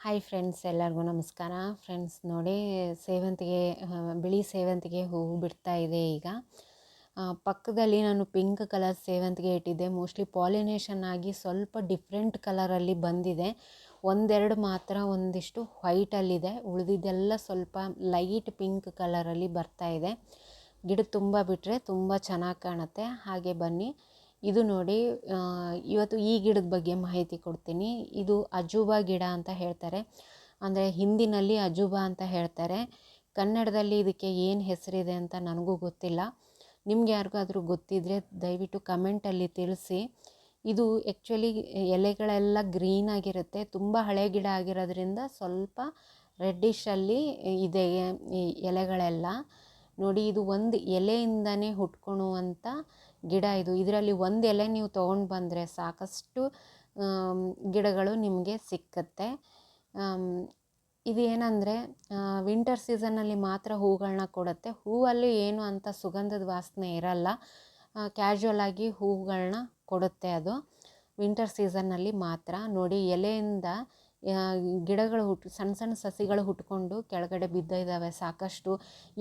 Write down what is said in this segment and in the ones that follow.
Hi friends ಎಲ್ಲರಿಗೂ ನಮಸ್ಕಾರ. Friends ನೋಡಿ, ಸೇವಂತಿಗೆ ಬಿಳಿ ಸೇವಂತಿಗೆ ಹೂವು ಬಿಡ್ತಾ ಇದೆ ಈಗ. ಪಕ್ಕದಲ್ಲಿ ನಾನು ಪಿಂಕ್ ಕಲರ್ ಸೇವಂತಿಗೆ ಇಟ್ಟಿದ್ದೆ. ಮೋಸ್ಟ್ಲಿ ಪಾಲಿನೇಷನ್ ಆಗಿ ಸ್ವಲ್ಪ ಡಿಫ್ರೆಂಟ್ ಕಲರಲ್ಲಿ ಬಂದಿದೆ. ಒಂದೆರಡು ಮಾತ್ರ ಒಂದಿಷ್ಟು ವೈಟಲ್ಲಿದೆ ಉಳಿದಿದ್ದೆಲ್ಲ ಸ್ವಲ್ಪ ಲೈಟ್ ಪಿಂಕ್ ಕಲರಲ್ಲಿ ಬರ್ತಾ ಇದೆ. ಗಿಡ ತುಂಬ ಬಿಟ್ಟರೆ ತುಂಬ ಚೆನ್ನಾಗಿ ಕಾಣುತ್ತೆ. ಹಾಗೆ ಬನ್ನಿ. ಇದು ನೋಡಿ ಇವತ್ತು ಈ ಗಿಡದ ಬಗ್ಗೆ ಮಾಹಿತಿ ಕೊಡ್ತೀನಿ. ಇದು ಅಜೂಬಾ ಗಿಡ ಅಂತ ಹೇಳ್ತಾರೆ. ಅಂದರೆ ಹಿಂದಿನಲ್ಲಿ ಅಜೂಬಾ ಅಂತ ಹೇಳ್ತಾರೆ. ಕನ್ನಡದಲ್ಲಿ ಇದಕ್ಕೆ ಏನು ಹೆಸರಿದೆ ಅಂತ ನನಗೂ ಗೊತ್ತಿಲ್ಲ. ನಿಮ್ಗೆ ಯಾರಿಗಾದರೂ ಗೊತ್ತಿದ್ದರೆ ದಯವಿಟ್ಟು ಕಮೆಂಟಲ್ಲಿ ತಿಳಿಸಿ. ಇದು ಆ್ಯಕ್ಚುಲಿ ಎಲೆಗಳೆಲ್ಲ ಗ್ರೀನ್ ಆಗಿರುತ್ತೆ. ತುಂಬ ಹಳೆ ಗಿಡ ಆಗಿರೋದ್ರಿಂದ ಸ್ವಲ್ಪ ರೆಡ್ಡಿಶಲ್ಲಿ ಇದೆ ಎಲೆಗಳೆಲ್ಲ. ನೋಡಿ ಇದು ಒಂದು ಎಲೆಯಿಂದನೇ ಹುಟ್ಕೊಳುವಂಥ ಗಿಡ ಇದು. ಇದರಲ್ಲಿ ಒಂದು ಎಲೆ ನೀವು ತೊಗೊಂಡು ಬಂದರೆ ಸಾಕಷ್ಟು ಗಿಡಗಳು ನಿಮಗೆ ಸಿಕ್ಕತ್ತೆ. ಇದು ಏನಂದರೆ ವಿಂಟರ್ ಸೀಸನ್ನಲ್ಲಿ ಮಾತ್ರ ಹೂಗಳನ್ನ ಕೊಡುತ್ತೆ. ಹೂವಲ್ಲಿ ಏನು ಅಂತ ಸುಗಂಧದ ವಾಸನೆ ಇರಲ್ಲ. ಕ್ಯಾಶುವಲ್ ಆಗಿ ಹೂಗಳನ್ನ ಕೊಡುತ್ತೆ ಅದು. ವಿಂಟರ್ ಸೀಸನ್ನಲ್ಲಿ ಮಾತ್ರ. ನೋಡಿ ಎಲೆಯಿಂದ ಗಿಡಗಳು ಹುಟ್ಟು ಸಣ್ಣ ಸಣ್ಣ ಸಸಿಗಳು ಹುಟ್ಕೊಂಡು ಕೆಳಗಡೆ ಬಿದ್ದಿದ್ದಾವೆ ಸಾಕಷ್ಟು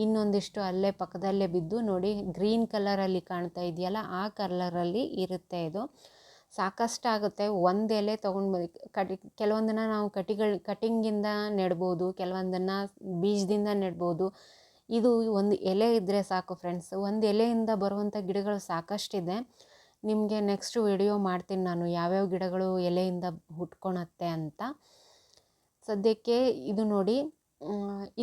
ಇನ್ನೊಂದಿಷ್ಟು ಅಲ್ಲೇ ಪಕ್ಕದಲ್ಲೇ ಬಿದ್ದು ನೋಡಿ ಗ್ರೀನ್ ಕಲರಲ್ಲಿ ಕಾಣ್ತಾ ಇದೆಯಲ್ಲ, ಆ ಕಲರಲ್ಲಿ ಇರುತ್ತೆ ಇದು. ಸಾಕಷ್ಟು ಆಗುತ್ತೆ ಒಂದು ಎಲೆ ತೊಗೊಂಡು ಕಟಿ, ಕೆಲವೊಂದನ್ನು ನಾವು ಕಟಿಗಳು, ಕಟಿಂಗಿಂದ ನೆಡ್ಬೋದು, ಕೆಲವೊಂದನ್ನು ಬೀಜದಿಂದ ನೆಡ್ಬೋದು. ಇದು ಒಂದು ಎಲೆ ಇದ್ದರೆ ಸಾಕು ಫ್ರೆಂಡ್ಸ್ ಒಂದು ಎಲೆಯಿಂದ ಬರುವಂಥ ಗಿಡಗಳು ಸಾಕಷ್ಟಿದೆ. ನಿಮಗೆ ನೆಕ್ಸ್ಟ್ ವಿಡಿಯೋ ಮಾಡ್ತೀನಿ ನಾನು. ಯಾವ್ಯಾವ ಗಿಡಗಳು ಎಲೆಯಿಂದ ಹುಟ್ಕೊಳತ್ತೆ ಅಂತ. ಸದ್ಯಕ್ಕೆ ಇದು ನೋಡಿ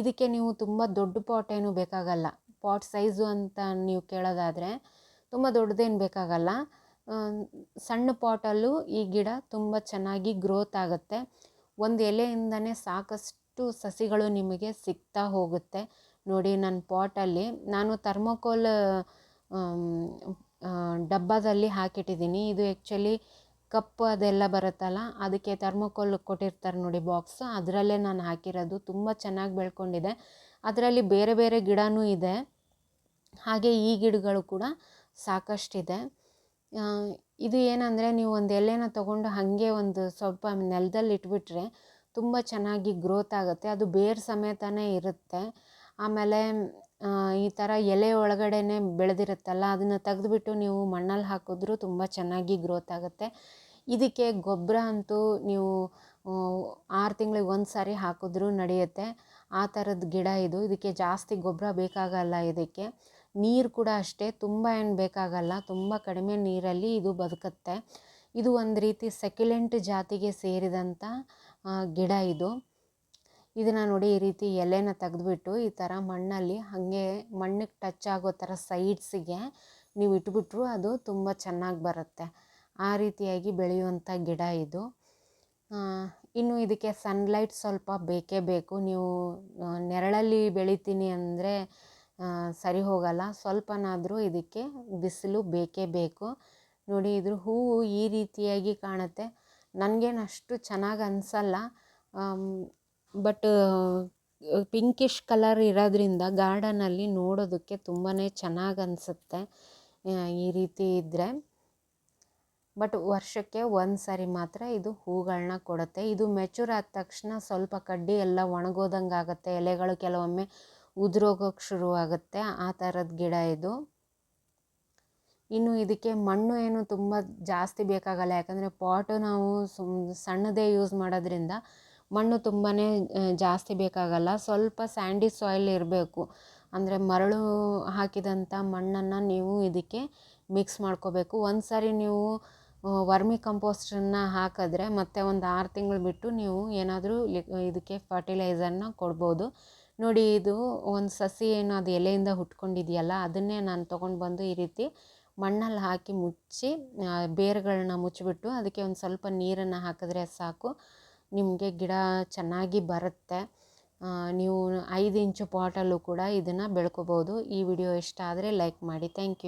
ಇದಕ್ಕೆ ನೀವು ತುಂಬ ದೊಡ್ಡ ಪಾಟ್ ಏನು ಬೇಕಾಗಲ್ಲ. ಪಾಟ್ ಸೈಜು ಅಂತ ನೀವು ಕೇಳೋದಾದರೆ ತುಂಬ ದೊಡ್ಡದೇನು ಬೇಕಾಗಲ್ಲ. ಸಣ್ಣ ಪಾಟಲ್ಲೂ ಈ ಗಿಡ ತುಂಬ ಚೆನ್ನಾಗಿ ಗ್ರೋತ್ ಆಗುತ್ತೆ. ಒಂದು ಎಲೆಯಿಂದನೇ ಸಾಕಷ್ಟು ಸಸಿಗಳು ನಿಮಗೆ ಸಿಗ್ತಾ ಹೋಗುತ್ತೆ. ನೋಡಿ ನನ್ನ ಪಾಟಲ್ಲಿ ನಾನು ಥರ್ಮೋಕೋಲ್ ಡಬ್ಬದಲ್ಲಿ ಹಾಕಿಟ್ಟಿದ್ದೀನಿ. ಇದು ಆ್ಯಕ್ಚುಲಿ ಕಪ್ ಅದೆಲ್ಲ ಬರುತ್ತಲ್ಲ, ಅದಕ್ಕೆ ಥರ್ಮೋಕೋಲ್ ಕೊಟ್ಟಿರ್ತಾರೆ ನೋಡಿ ಬಾಕ್ಸ್ ಅದರಲ್ಲೇ ನಾನು ಹಾಕಿರೋದು. ತುಂಬ ಚೆನ್ನಾಗಿ ಬೆಳ್ಕೊಂಡಿದೆ. ಅದರಲ್ಲಿ ಬೇರೆ ಬೇರೆ ಗಿಡನೂ ಇದೆ. ಹಾಗೆ ಈ ಗಿಡಗಳು ಕೂಡ ಸಾಕಷ್ಟಿದೆ. ಇದು ಏನಂದರೆ ನೀವು ಒಂದು ಎಲೆನ ತೊಗೊಂಡು ಹಾಗೆ ಒಂದು ಸ್ವಲ್ಪ ನೆಲದಲ್ಲಿ ಇಟ್ಬಿಟ್ರೆ ತುಂಬ ಚೆನ್ನಾಗಿ ಗ್ರೋತ್ ಆಗುತ್ತೆ. ಅದು ಬೇರು ಸಮೇತನೇ ಇರುತ್ತೆ. ಆಮೇಲೆ ಈ ಥರ ಎಲೆ ಒಳಗಡೆನೆ ಬೆಳೆದಿರುತ್ತಲ್ಲ, ಅದನ್ನು ತೆಗೆದುಬಿಟ್ಟು ನೀವು ಮಣ್ಣಲ್ಲಿ ಹಾಕಿದ್ರೂ ತುಂಬ ಚೆನ್ನಾಗಿ ಗ್ರೋತ್ ಆಗುತ್ತೆ. ಇದಕ್ಕೆ ಗೊಬ್ಬರ ಅಂತೂ ನೀವು ಆರು ತಿಂಗಳಿಗೆ ಒಂದು ಸಾರಿ ಹಾಕಿದ್ರೂ ನಡೆಯುತ್ತೆ. ಆ ಥರದ ಗಿಡ ಇದು. ಇದಕ್ಕೆ ಜಾಸ್ತಿ ಗೊಬ್ಬರ ಬೇಕಾಗಲ್ಲ ಇದಕ್ಕೆ. ನೀರು ಕೂಡ ಅಷ್ಟೇ, ತುಂಬ ಏನು ಬೇಕಾಗಲ್ಲ, ತುಂಬ ಕಡಿಮೆ ನೀರಲ್ಲಿ ಇದು ಬದುಕುತ್ತೆ. ಇದು ಒಂದು ರೀತಿ ಸೆಕ್ಯುಲೆಂಟ್ ಜಾತಿಗೆ ಸೇರಿದಂಥ ಗಿಡ ಇದು. ಇದನ್ನು ನೋಡಿ ಈ ರೀತಿ ಎಲೆನ ತೆಗೆದ್ಬಿಟ್ಟು ಈ ಥರ ಮಣ್ಣಲ್ಲಿ ಹಾಗೆ ಮಣ್ಣಿಗೆ ಟಚ್ ಆಗೋ ಥರ ಸೈಡ್ಸಿಗೆ ನೀವು ಇಟ್ಬಿಟ್ರು ಅದು ತುಂಬ ಚೆನ್ನಾಗಿ ಬರುತ್ತೆ. ಆ ರೀತಿಯಾಗಿ ಬೆಳೆಯುವಂಥ ಗಿಡ ಇದು. ಇನ್ನು ಇದಕ್ಕೆ ಸನ್ಲೈಟ್ ಸ್ವಲ್ಪ ಬೇಕೇ ಬೇಕು. ನೀವು ನೆರಳಲ್ಲಿ ಬೆಳಿತೀನಿ ಅಂದರೆ ಸರಿ ಹೋಗಲ್ಲ. ಸ್ವಲ್ಪನಾದರೂ ಇದಕ್ಕೆ ಬಿಸಿಲು ಬೇಕೇ ಬೇಕು. ನೋಡಿ ಇದ್ರ ಹೂವು ಈ ರೀತಿಯಾಗಿ ಕಾಣುತ್ತೆ. ನನಗೇನು ಅಷ್ಟು ಚೆನ್ನಾಗಿ ಅನಿಸಲ್ಲ. ಬಟ್ ಪಿಂಕಿಶ್ ಕಲರ್ ಇರೋದ್ರಿಂದ ಗಾರ್ಡನಲ್ಲಿ ನೋಡೋದಕ್ಕೆ ತುಂಬಾ ಚೆನ್ನಾಗಿ ಅನಿಸುತ್ತೆ ಈ ರೀತಿ ಇದ್ದರೆ ಬಟ್ ವರ್ಷಕ್ಕೆ ಒಂದು ಸಾರಿ ಮಾತ್ರ ಇದು ಹೂಗಳನ್ನ ಕೊಡುತ್ತೆ. ಇದು ಮೆಚೂರ್ ಆದ ತಕ್ಷಣ ಸ್ವಲ್ಪ ಕಡ್ಡಿ ಎಲ್ಲ ಒಣಗೋದಂಗೆ ಆಗುತ್ತೆ. ಎಲೆಗಳು ಕೆಲವೊಮ್ಮೆ ಉದುರೋಗೋಕ್ಕೆ ಶುರುವಾಗುತ್ತೆ ಆ ಥರದ ಗಿಡ ಇದು. ಇನ್ನು ಇದಕ್ಕೆ ಮಣ್ಣು ಏನು ತುಂಬ ಜಾಸ್ತಿ ಬೇಕಾಗಲ್ಲ. ಯಾಕಂದರೆ ಪಾಟು ನಾವು ಸುಮ್ ಸಣ್ಣದೇ ಯೂಸ್ ಮಾಡೋದ್ರಿಂದ ಮಣ್ಣು ತುಂಬಾ ಜಾಸ್ತಿ ಬೇಕಾಗಲ್ಲ. ಸ್ವಲ್ಪ ಸ್ಯಾಂಡಿ ಸಾಯಿಲ್ ಇರಬೇಕು. ಅಂದರೆ ಮರಳು ಹಾಕಿದಂಥ ಮಣ್ಣನ್ನು ನೀವು ಇದಕ್ಕೆ ಮಿಕ್ಸ್ ಮಾಡ್ಕೋಬೇಕು. ಒಂದು ಸಾರಿ ನೀವು ವರ್ಮಿ ಕಂಪೋಸ್ಟನ್ನು ಹಾಕಿದ್ರೆ ಮತ್ತೆ ಒಂದು ಆರು ತಿಂಗಳು ಬಿಟ್ಟು ನೀವು ಏನಾದರೂ ಇದಕ್ಕೆ ಫರ್ಟಿಲೈಸರ್ನ ಕೊಡ್ಬೋದು. ನೋಡಿ, ಇದು ಒಂದು ಸಸಿ ಏನು ಅದು ಎಲೆಯಿಂದ ಹುಟ್ಕೊಂಡಿದೆಯಲ್ಲ, ಅದನ್ನೇ ನಾನು ತೊಗೊಂಡು ಬಂದು ಈ ರೀತಿ ಮಣ್ಣಲ್ಲಿ ಹಾಕಿ ಮುಚ್ಚಿ ಬೇರುಗಳನ್ನ ಮುಚ್ಚಿಬಿಟ್ಟು ಅದಕ್ಕೆ ಒಂದು ಸ್ವಲ್ಪ ನೀರನ್ನು ಹಾಕಿದ್ರೆ ಸಾಕು. ನಿಮಗೆ ಗಿಡ ಚೆನ್ನಾಗಿ ಬರುತ್ತೆ. ನೀವು ಐದು ಇಂಚು ಪಾಟಲ್ಲೂ ಕೂಡ ಇದನ್ನು ಬೆಳ್ಕೊಬೋದು. ಈ ವಿಡಿಯೋ ಇಷ್ಟ ಆದರೆ ಲೈಕ್ ಮಾಡಿ. Thank you.